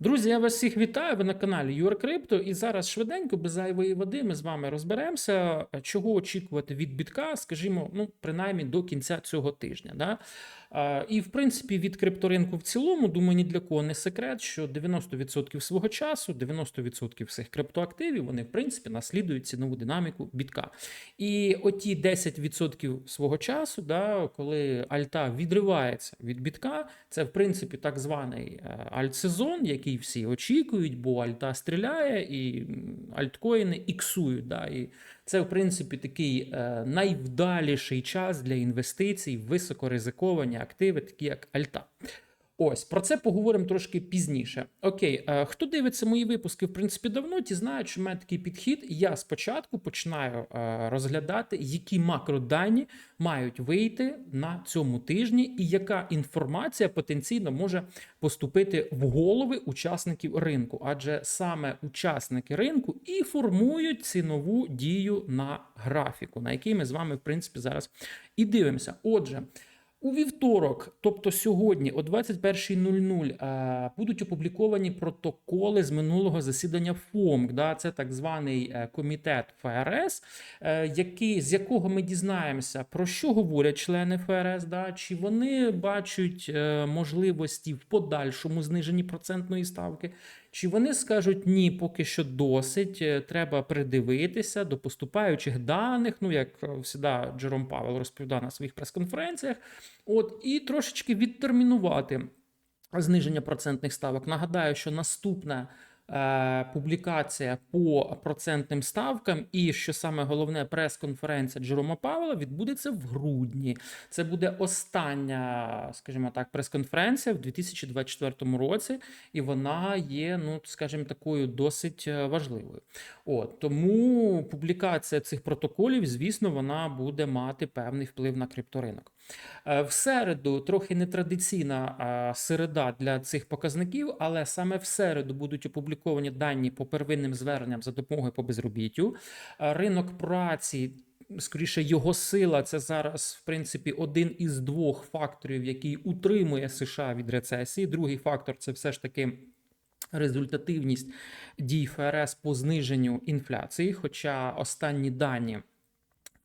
Друзі, я вас всіх вітаю. Ви на каналі Юркрипто. І зараз швиденько, без зайвої води, ми з вами розберемося, чого очікувати від бітка, скажімо, ну, принаймні до кінця цього тижня. Да? А, І, в принципі, від крипторинку в цілому, думаю, ні для кого не секрет, що 90% свого часу, 90% всіх криптоактивів, вони, в принципі, наслідують цінову динаміку бітка. І оті 10% свого часу, да, коли альта відривається від бітка, це, в принципі, так званий е, альтсезон, який всі очікують, бо альта стріляє і альткоїни іксують. Да, і це, в принципі, такий е, найвдаліший час для інвестицій в високоризиковані активи, такі як Альта. Ось про це поговоримо трошки пізніше. Окей, е, хто дивиться мої випуски, в принципі, давно, ті знають, що в мене такий підхід. Я спочатку починаю е, розглядати, які макродані мають вийти на цьому тижні, і яка інформація потенційно може поступити в голови учасників ринку, адже саме учасники ринку і формують цінову дію на графіку, на який ми з вами, в принципі, зараз і дивимося. Отже. У вівторок, тобто сьогодні, о 21.00, е, будуть опубліковані протоколи з минулого засідання ФОМК. Да, це так званий е, комітет ФРС, е, який, з якого ми дізнаємося, про що говорять члени ФРС, да, чи вони бачать можливості в подальшому зниженні процентної ставки. Чи вони скажуть ні, поки що досить, е, треба придивитися до поступаючих даних, ну як е, завжди Джером Павел розповідав на своїх прес-конференціях, от і трошечки відтермінувати зниження процентних ставок. Нагадаю, що наступна публікація по процентним ставкам, і що саме головне, прес-конференція Джерома Павела відбудеться в грудні. Це буде остання, скажімо так, прес-конференція в 2024 році, і вона є, ну скажімо, такою досить е, важливою. От тому публікація цих протоколів, звісно, вона буде мати певний вплив на крипторинок. Е, В середу трохи нетрадиційна середа для цих показників, але саме в середу будуть опубліковані дані по первинним зверненням за допомогою по безробіттю. Е, Ринок праці. Скоріше, його сила це зараз, в принципі, один із двох факторів, який утримує США від рецесії. Другий фактор це все ж таки результативність дій ФРС по зниженню інфляції. Хоча останні дані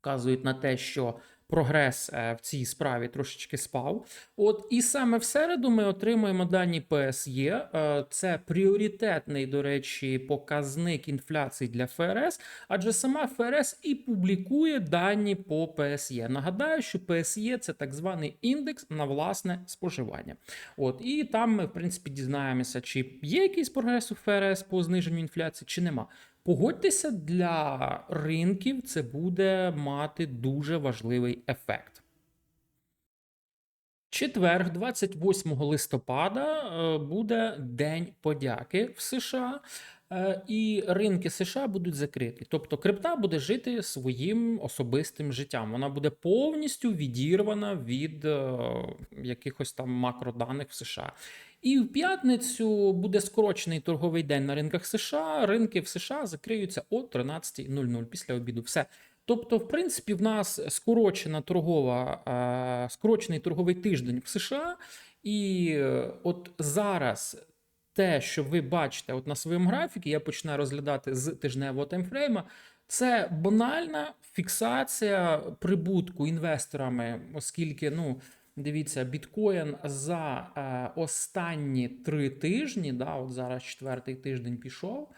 вказують на те, що прогрес е, в цій справі трошечки спав. От і саме в середу ми отримуємо дані ПСЄ. Е, Це пріоритетний, до речі, показник інфляції для ФРС, адже сама ФРС і публікує дані по ПСЄ. Нагадаю, що ПСЄ це так званий індекс на власне споживання. От і там ми, в принципі, дізнаємося, чи є якийсь прогрес у ФРС по зниженню інфляції, чи нема. Погодьтеся, для ринків це буде мати дуже важливий ефект. Четверг, 28 листопада, е, буде День подяки в США, і ринки США будуть закриті. Тобто крипта буде жити своїм особистим життям. Вона буде повністю відірвана від е, якихось там макроданих в США. І в п'ятницю буде скорочений торговий день на ринках США. Ринки в США закриються о 13.00 після обіду. Все. Тобто, в принципі, в нас скорочена торгова, е, скорочений торговий тиждень в США, і е, от зараз те, що ви бачите от на своєму графіку, я починаю розглядати з тижневого таймфрейма. Це банальна фіксація прибутку інвесторами, оскільки, ну. Дивіться, біткоін за е, останні три тижні, да, от зараз четвертий тиждень пішов.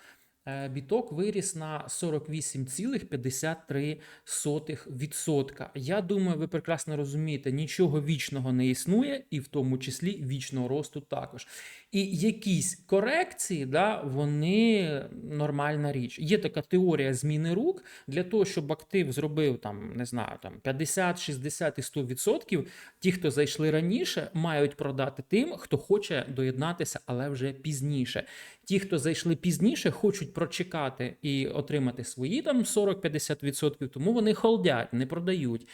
Е, Біток виріс на 48,53%. Я думаю, ви прекрасно розумієте, нічого вічного не існує, і в тому числі вічного росту також. І якісь корекції, да, вони нормальна річ. Є така теорія зміни рук для того, щоб актив зробив там, не знаю, там 50, 60 і 100%, ті, хто зайшли раніше, мають продати тим, хто хоче доєднатися, але вже пізніше. Ті, хто зайшли пізніше, хочуть прочекати і отримати свої там 40-50%, тому вони холдять, не продають.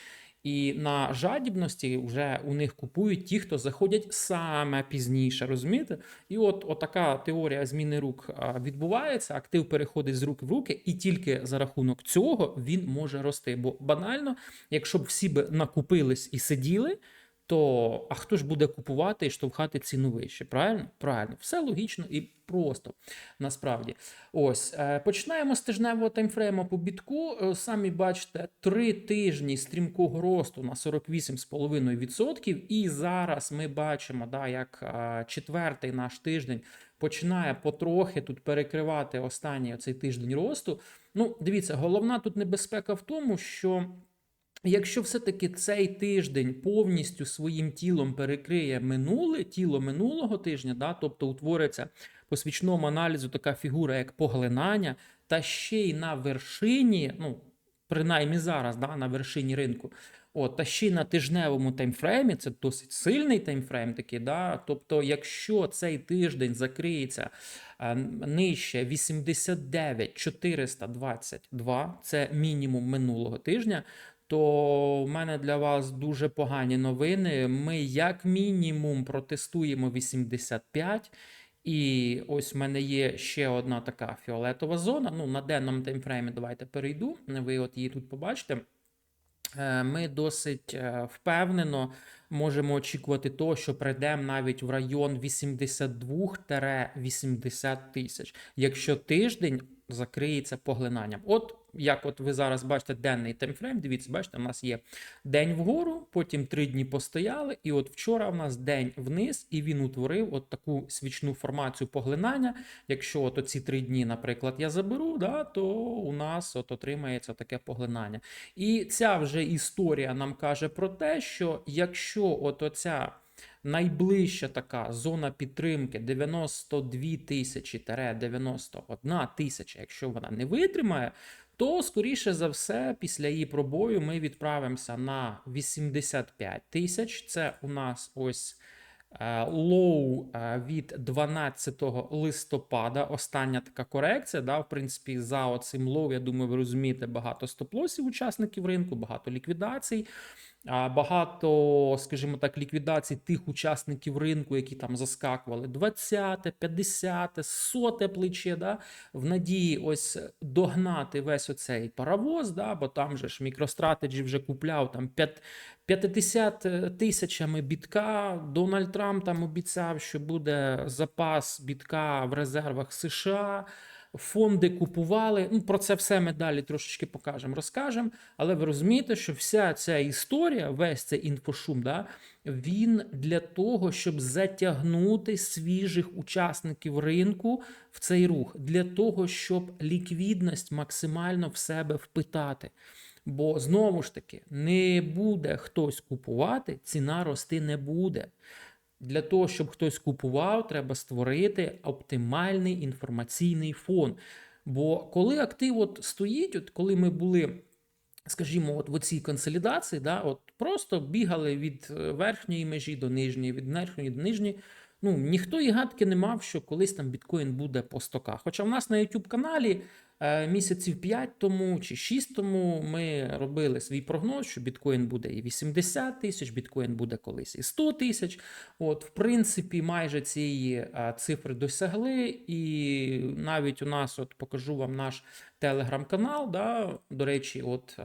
І на жадібності вже у них купують ті, хто заходять саме пізніше, розумієте? І от, така теорія зміни рук відбувається, актив переходить з рук в руки, і тільки за рахунок цього він може рости. Бо банально, якщо б всі б накупились і сиділи, то а хто ж буде купувати і штовхати ціну вище? Правильно? Правильно, все логічно і просто насправді. Ось е, починаємо з тижневого таймфрейму по бітку. Е, Самі бачите, три тижні стрімкого росту на 48,5%. І зараз ми бачимо, да, як е, четвертий наш тиждень починає потрохи тут перекривати останній оцей тиждень росту. Ну, дивіться, головна тут небезпека в тому, що. Якщо все-таки цей тиждень повністю своїм тілом перекриє минуле тіло минулого тижня, да, тобто утвориться по свічному аналізу така фігура, як поглинання, та ще й на вершині, ну принаймні зараз, да, на вершині ринку, от, та ще й на тижневому таймфреймі, це досить сильний таймфрейм такий, да, тобто, якщо цей тиждень закриється е, нижче 89 422, це мінімум минулого тижня, то в мене для вас дуже погані новини. Ми, як мінімум, протестуємо 85. І ось в мене є ще одна така фіолетова зона. Ну, на денному таймфреймі давайте перейду. Ви от її тут побачите. Е, Ми досить е, впевнено можемо очікувати того, що прийдемо навіть в район 82-80 тисяч, якщо тиждень закриється поглинанням. От як от ви зараз бачите денний таймфрейм, дивіться, бачите, у нас є день вгору, потім три дні постояли, і от вчора в нас день вниз, і він утворив от таку свічну формацію поглинання. Якщо от оці три дні, наприклад, я заберу, да, то у нас от отримається таке поглинання. І ця вже історія нам каже про те, що якщо от оця найближча така зона підтримки 92 тисячі 91 тисяча, якщо вона не витримає, то скоріше за все, після її пробою ми відправимося на 85 тисяч. Це у нас ось е, лоу е, від 12 листопада. Остання така корекція. Да, В принципі, за оцим лоу, я думаю, ви розумієте, багато стоп-лосів учасників ринку, багато ліквідацій. Багато, скажімо так, ліквідацій тих учасників ринку, які там заскакували 20, 50, 100 плече, да, в надії ось догнати весь оцей паровоз, да, бо там же ж MicroStrategy вже купляв там 5, 50 тисячами бітка. Дональд Трамп там обіцяв, що буде запас бітка в резервах США. Фонди купували. Ну, про це все ми далі трошечки покажемо, розкажемо. Але ви розумієте, що вся ця історія, весь цей інфошум, да, він для того, щоб затягнути свіжих учасників ринку в цей рух, для того, щоб ліквідність максимально в себе впитати. Бо знову ж таки не буде хтось купувати, ціна рости не буде. Для того, щоб хтось купував, треба створити оптимальний інформаційний фон. Бо коли актив от стоїть, от коли ми були, скажімо, от в цій консолідації, да, от просто бігали від е, верхньої межі до нижньої, від верхньої до нижньої. Ну, ніхто і гадки не мав, що колись там біткоін буде по стоках. Хоча в нас на YouTube каналі місяців 5 тому чи 6 тому ми робили свій прогноз, що біткоін буде і 80 тисяч, біткоін буде колись і 100 тисяч. От, в принципі, майже цієї е, цифри досягли, і навіть у нас, от покажу вам наш телеграм-канал. да, До речі, от.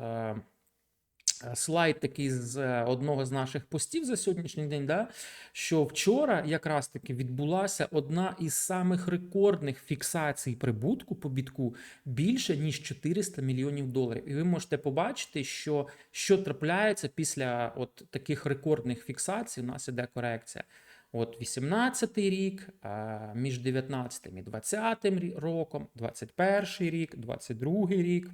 Слайд такий з е, одного з наших постів за сьогоднішній день, да, що вчора якраз таки відбулася одна із самих рекордних фіксацій прибутку по бітку більше ніж 400 мільйонів доларів. І ви можете побачити, що що трапляється після от таких рекордних фіксацій. У нас іде корекція. От 18 рік, між 19 і 20 роком, 21 рік, 22 рік.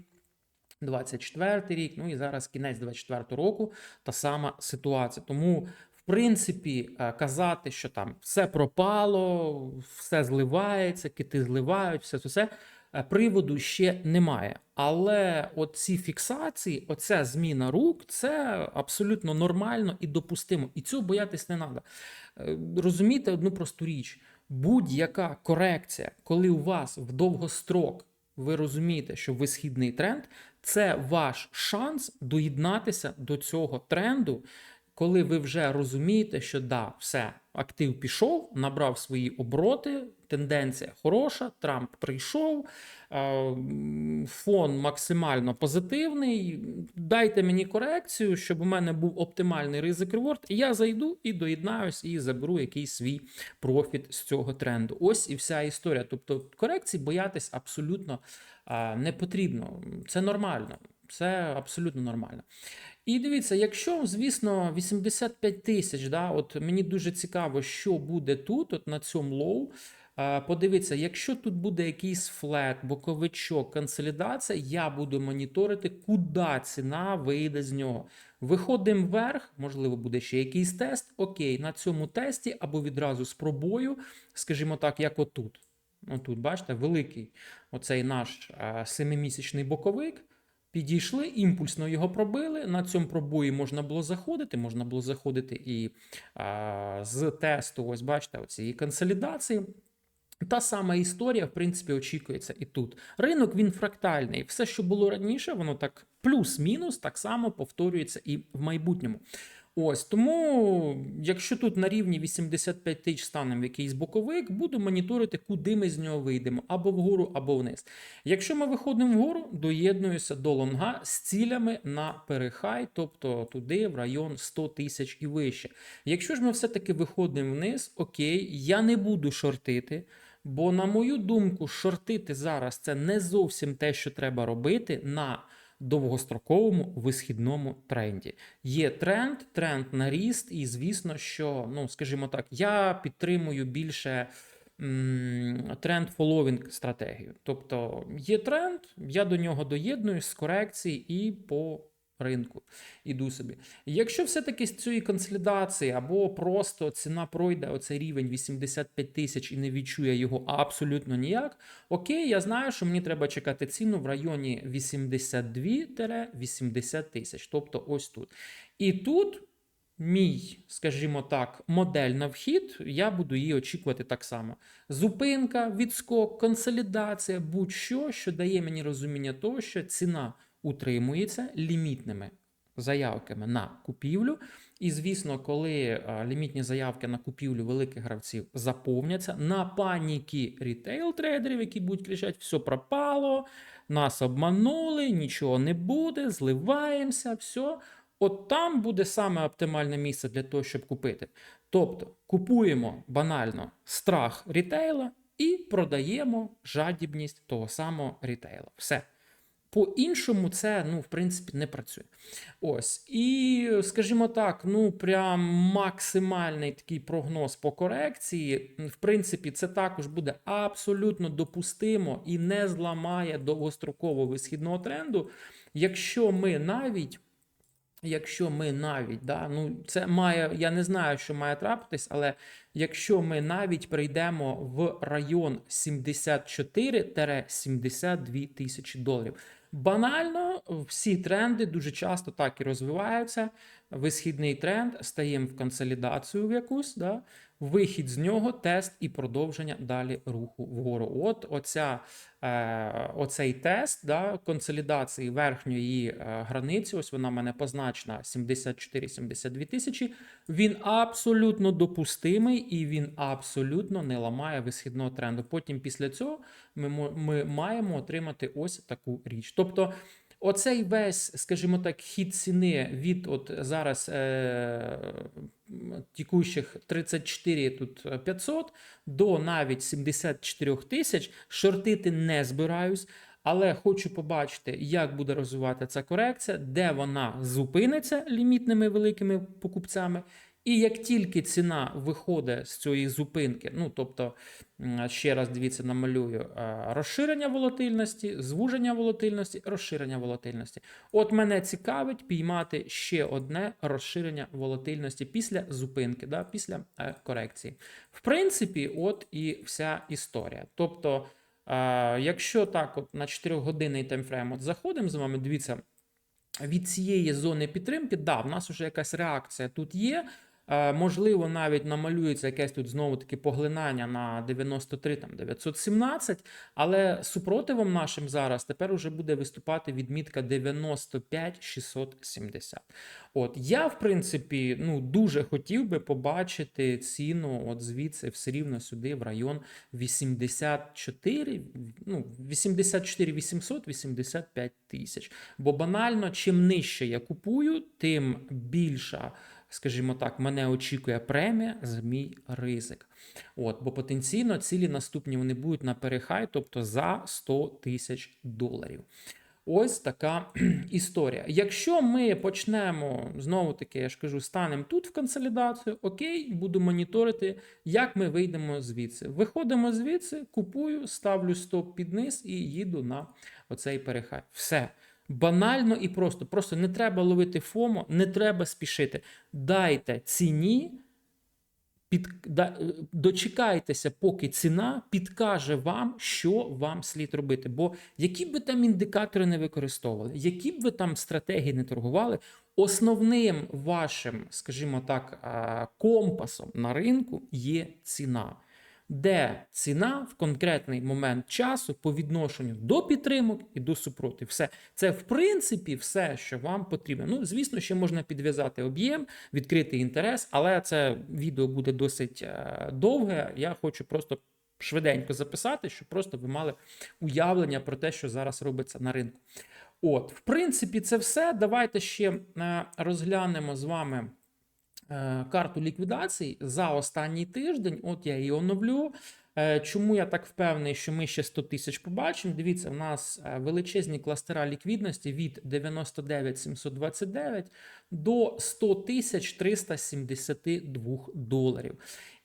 24 рік, ну і зараз кінець 24 року та сама ситуація. Тому, в принципі, е, казати, що там все пропало, все зливається, кити зливають, все це все. Е, приводу ще немає. Але оці фіксації, оця зміна рук, це абсолютно нормально і допустимо. І цього боятись не треба. Розумійте одну просту річ: будь-яка корекція, коли у вас в довгострок ви розумієте, що висхідний тренд це ваш шанс доєднатися до цього тренду. Коли ви вже розумієте, що да, все, актив пішов, набрав свої обороти, тенденція хороша, Трамп прийшов, фон максимально позитивний. Дайте мені корекцію, щоб у мене був оптимальний ризик реворд, я зайду і доєднаюсь, і заберу якийсь свій профіт з цього тренду. Ось і вся історія. Тобто корекцій боятись абсолютно не потрібно. Це нормально. Це абсолютно нормально. І дивіться, якщо, звісно, 85 тисяч, да, от мені дуже цікаво, що буде тут, от на цьому лоу. Подивіться, якщо тут буде якийсь флет, боковичок, консолідація, я буду моніторити, куди ціна вийде з нього. Виходимо вверх, можливо, буде ще якийсь тест. Окей, на цьому тесті або відразу з пробою, скажімо так, як отут. Отут, бачите, великий оцей наш семимісячний боковик. Підійшли, імпульсно його пробили. На цьому пробої можна було заходити. Можна було заходити і а, з тесту, ось бачите, оцієї консолідації. Та сама історія, в принципі, очікується і тут. Ринок він фрактальний. Все, що було раніше, воно так плюс-мінус, так само повторюється і в майбутньому. Ось тому, якщо тут на рівні 85 тисяч станемо якийсь боковик, буду моніторити, куди ми з нього вийдемо, або вгору, або вниз. Якщо ми виходимо вгору, доєднуюся до лонга з цілями на перехай, тобто туди в район 100 тисяч і вище. Якщо ж ми все-таки виходимо вниз, окей, я не буду шортити. Бо, на мою думку, шортити зараз це не зовсім те, що треба робити на довгостроковому висхідному тренді. Є тренд, тренд на ріст, і звісно, що, ну, скажімо так, я підтримую більше тренд фоловінг стратегію. Тобто є тренд, я до нього доєднуюсь з корекції і по ринку іду собі. Якщо все-таки з цієї консолідації або просто ціна пройде оцей рівень 85 тисяч і не відчує його абсолютно ніяк, окей, я знаю, що мені треба чекати ціну в районі 82-80 тисяч, тобто ось тут. І тут. Мій, скажімо так, модель на вхід, я буду її очікувати так само. Зупинка, відскок, консолідація, будь-що, що дає мені розуміння того, що ціна утримується лімітними заявками на купівлю. І, звісно, коли а, лімітні заявки на купівлю великих гравців заповняться, на паніки рітейл-трейдерів, які будуть кричати, все пропало, нас обманули, нічого не буде, зливаємося, все. От там буде саме оптимальне місце для того, щоб купити. Тобто купуємо банально страх рітейла і продаємо жадібність того самого рітейла. Все. По-іншому це, ну, в принципі, не працює. Ось. І, скажімо так, ну, прям максимальний такий прогноз по корекції. В принципі, це також буде абсолютно допустимо і не зламає довгострокового висхідного тренду, якщо ми навіть. Якщо ми навіть, да, ну це має, я не знаю, що має трапитись, але якщо ми навіть прийдемо в район 74-72 тисячі доларів, банально всі тренди дуже часто так і розвиваються. Висхідний тренд стаємо в консолідацію в якусь, да, вихід з нього, тест і продовження далі руху вгору. От оця, е, оцей тест да, консолідації верхньої е, границі, ось вона в мене позначена 74-72 тисячі. Він абсолютно допустимий і він абсолютно не ламає висхідного тренду. Потім після цього ми, ми маємо отримати ось таку річ. Тобто. Оцей весь, скажімо так, хід ціни від от зараз е, тікущих 34 тут е, 500 до навіть 74 тисяч шортити не збираюсь. Але хочу побачити, як буде розвивати ця корекція, де вона зупиниться лімітними великими покупцями. І як тільки ціна виходить з цієї зупинки, ну тобто, ще раз дивіться, намалюю е, розширення волатильності, звуження волатильності, розширення волатильності. От мене цікавить піймати ще одне розширення волатильності після зупинки, да, після е, корекції. В принципі, от і вся історія. Тобто, е, якщо так, от на 4-годинний таймфрейм от заходимо з вами, дивіться. Від цієї зони підтримки, да, в нас вже якась реакція тут є. Е, Можливо, навіть намалюється якесь тут знову таки поглинання на 93 там 917, але супротивом нашим зараз тепер уже буде виступати відмітка 95 670. От я, в принципі, ну дуже хотів би побачити ціну от звідси все рівно сюди в район 84, ну 84 800, 85 тисяч. Бо банально, чим нижче я купую, тим більша, скажімо так, мене очікує премія за мій ризик. От, бо потенційно цілі наступні вони будуть на перехай, тобто за 100 тисяч доларів. Ось така історія. Якщо ми почнемо знову таки, я ж кажу, станемо тут в консолідацію, окей, буду моніторити, як ми вийдемо звідси. Виходимо звідси, купую, ставлю стоп під низ і їду на оцей перехай. Все. Банально і просто. Просто не треба ловити ФОМО, не треба спішити. Дайте ціні. Під, да, е, дочекайтеся, поки ціна підкаже вам, що вам слід робити. Бо які б ви там індикатори не використовували, які б ви там стратегії не торгували, основним вашим, скажімо так, компасом на ринку є ціна. Де ціна в конкретний момент часу по відношенню до підтримок і до супротив. Все це в принципі все, що вам потрібно. Ну, звісно, ще можна підв'язати об'єм, відкрити інтерес, але це відео буде досить е, довге. Я хочу просто швиденько записати, щоб просто ви мали уявлення про те, що зараз робиться на ринку. От, в принципі, це все. Давайте ще е, розглянемо з вами карту ліквідацій за останній тиждень. От я її оновлю. Е, Чому я так впевнений, що ми ще 100 тисяч побачимо? Дивіться, у нас е, величезні кластера ліквідності від 99 729 до 100 тисяч 372 доларів.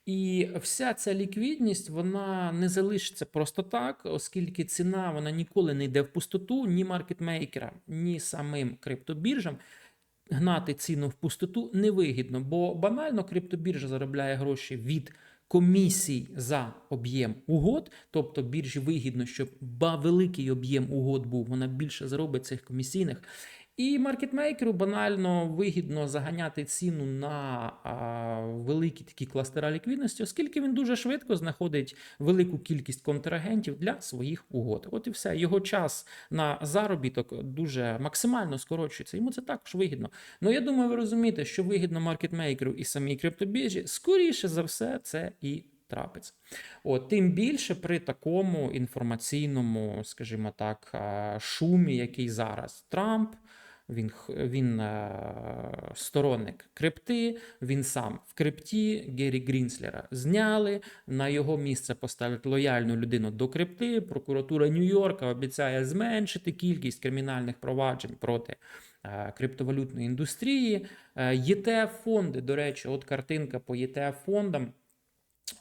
І вся ця ліквідність вона не залишиться просто так, оскільки ціна вона ніколи не йде в пустоту ні маркетмейкерам, ні самим криптобіржам. Гнати ціну в пустоту невигідно, бо банально криптобіржа заробляє гроші від комісій за об'єм угод, тобто біржі вигідно, щоб великий об'єм угод був, вона більше заробить цих комісійних. І маркетмейкеру банально вигідно заганяти ціну на а, великі такі кластера ліквідності, оскільки він дуже швидко знаходить велику кількість контрагентів для своїх угод. От і все. Його час на заробіток дуже максимально скорочується. Йому це також вигідно. Ну я думаю, ви розумієте, що вигідно маркетмейкеру і самій криптобіржі, скоріше за все, це і трапиться. От, тим більше при такому інформаційному, скажімо так, шумі, який зараз Трамп. Він, він е, сторонник крипти, він сам в крипті Гері Грінслера зняли. На його місце поставлять лояльну людину до крипти. Прокуратура Нью-Йорка обіцяє зменшити кількість кримінальних проваджень проти е, криптовалютної індустрії. Е, ETF-фонди, до речі, от картинка по ETF-фондам.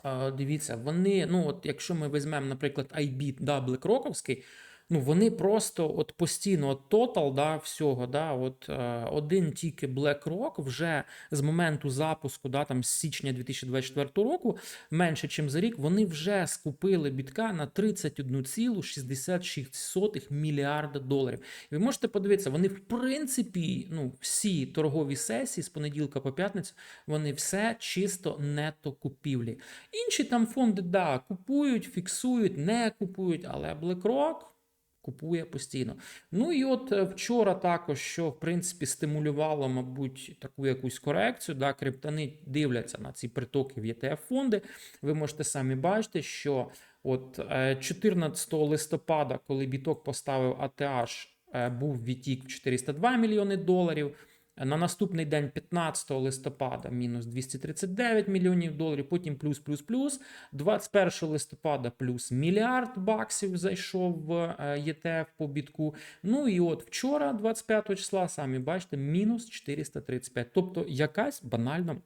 Е, Дивіться, вони, ну от якщо ми візьмемо, наприклад, IB Double Кроковський, ну вони просто от постійно, от тотал, да, всього, да, от е, один тільки BlackRock вже з моменту запуску, да, там з січня 2024 року, менше, ніж за рік, вони вже скупили бітка на 31,66 мільярда доларів. І ви можете подивитися, вони в принципі, ну, всі торгові сесії з понеділка по п'ятницю, вони все чисто нето купівлі. Інші там фонди, да, купують, фіксують, не купують, але BlackRock купує постійно. Ну і от е, вчора також, що в принципі стимулювало, мабуть, таку якусь корекцію. Да, криптани дивляться на ці притоки в ETF фонди. Ви можете самі бачити, що от е, 14 листопада, коли біток поставив ATH, е, був відтік в 402 мільйони доларів. На наступний день, 15 листопада, мінус 239 мільйонів доларів, потім плюс, плюс, плюс. 21 листопада плюс мільярд баксів зайшов в е, ETF по бітку. Ну і от вчора, 25 числа, самі бачите, мінус 435. Тобто якась банальна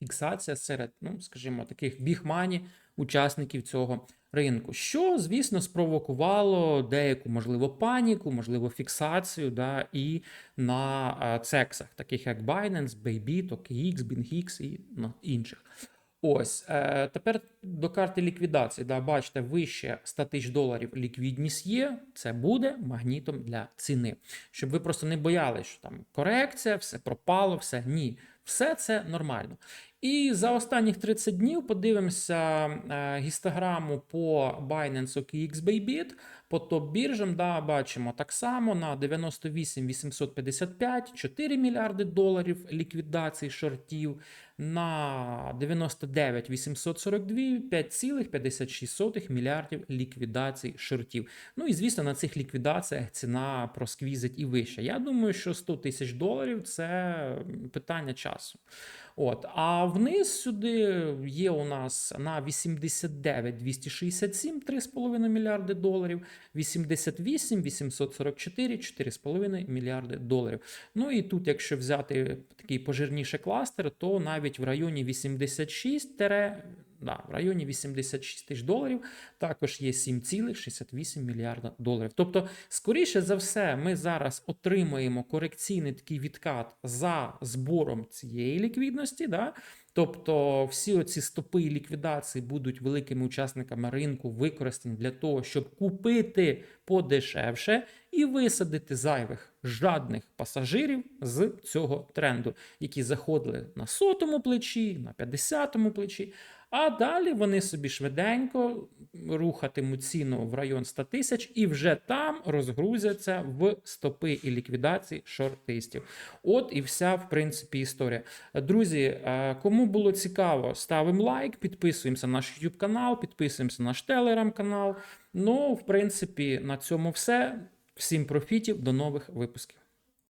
фіксація серед, ну, скажімо, таких бігмані учасників цього ринку, що, звісно, спровокувало деяку, можливо, паніку, можливо, фіксацію да, і на цексах, таких як Binance, Bybit, OKX, BingX і на інших. Ось е, тепер до карти ліквідації. Да, бачите, вище 100 тисяч доларів ліквідність є. Це буде магнітом для ціни. Щоб ви просто не боялися, що там корекція, все пропало, все ні. Все це нормально. І за останніх 30 днів подивимося е, гістограму по Binance OKX Bybit, по топ-біржам, да, бачимо так само на 98 855 4 мільярди доларів ліквідації шортів, на 99 842 5,56 мільярдів ліквідацій шортів. Ну і звісно, на цих ліквідаціях ціна просквізить і вище. Я думаю, що 100 тисяч доларів це питання часу. От, а вниз сюди є у нас на 89 267 3,5 мільярди доларів, 88 844 4,5 мільярди доларів. Ну і тут, якщо взяти такий пожирніший кластер, то навіть в районі 86 тере, да, в районі 86 тисяч доларів також є 7,68 мільярда доларів. Тобто, скоріше за все, ми зараз отримаємо корекційний такий відкат за збором цієї ліквідності. Да? Тобто всі оці стопи ліквідації будуть великими учасниками ринку використані для того, щоб купити подешевше і висадити зайвих жадних пасажирів з цього тренду, які заходили на сотому плечі, на 50-му плечі. А далі вони собі швиденько рухатимуть ціну в район 100 тисяч і вже там розгрузяться в стопи і ліквідації шортистів. От і вся, в принципі, історія. Друзі, е, кому було цікаво, ставимо лайк, підписуємося на наш YouTube канал, підписуємося на наш телеграм канал. Ну, в принципі, на цьому все. Всім профітів, до нових випусків.